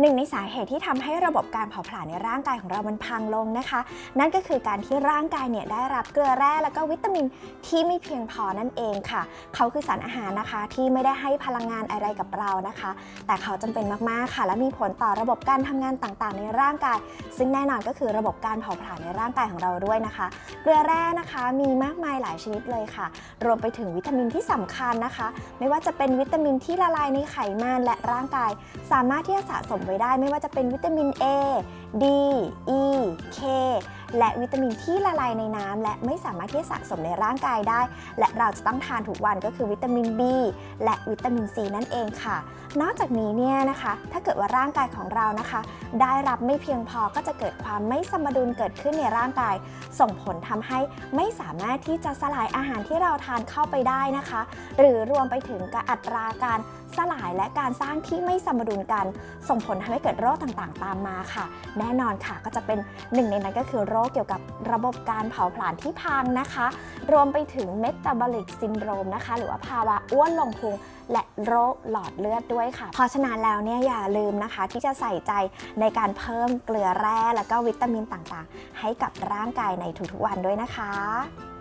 หนึ่งในสาเหตุที่ทำให้ระบบการเผาผลาญในร่างกายของเรามันพังลงนะคะ นั่นก็คือการที่ร่างกายเนี่ยได้รับเกลือแร่แล้วก็วิตามินที่ไม่เพียงพอนั่นเองค่ะ เขาคือสารอาหารนะคะที่ไม่ได้ให้พลังงานอะไรกับเรานะคะ แต่เขาจำเป็นมากๆค่ะ และมีผลต่อระบบการทำงานต่างๆ ในร่างกาย ซึ่งแน่นอนก็คือระบบการเผาผลาญในร่างกายของเราด้วยนะคะ เกลือแร่นะคะมีมากมายหลายชนิดเลยค่ะ รวมไปถึงวิตามินที่สำคัญนะคะ ไม่ว่าจะเป็นวิตามินที่ละลายในไขมันและร่างกาย สามารถที่จะสะสมไว้ได้ไม่ว่าจะเป็นวิตามิน A D E K และวิตามินที่ละลายในน้ำและไม่สามารถที่จะสะสมในร่างกายได้ และเราจะต้องทานทุกวันก็คือวิตามิน B และวิตามิน C นั่นเองค่ะ นอกจากนี้เนี่ยนะคะ ถ้าเกิดว่าร่างกายของเรานะคะ ได้รับไม่เพียงพอก็จะเกิดความไม่สมดุลเกิดขึ้นในร่างกาย ส่งผลทำให้ไม่สามารถที่จะสลายอาหารที่เราทานเข้าไปได้นะคะ หรือรวมไปถึงกับอัตราการสลายและการสร้างที่ไม่สมดุลกัน ส่งผลทำให้เกิดโรคต่างๆ ตามมาค่ะ แน่นอนค่ะก็จะเป็นหนึ่งในนั้นก็คือโรคเกี่ยวกับระบบการเผาผลาญที่พังนะคะ รวมไปถึงเมตาบอลิกซินโดรมนะคะ หรือว่าภาวะอ้วนลงพุงและโรคหลอดเลือดด้วยค่ะ เพราะฉะนั้นแล้วเนี่ยอย่าลืมนะคะ ที่จะใส่ใจในการเพิ่มเกลือแร่ และก็วิตามินต่างๆ ให้กับร่างกายในทุกๆวันด้วยนะคะ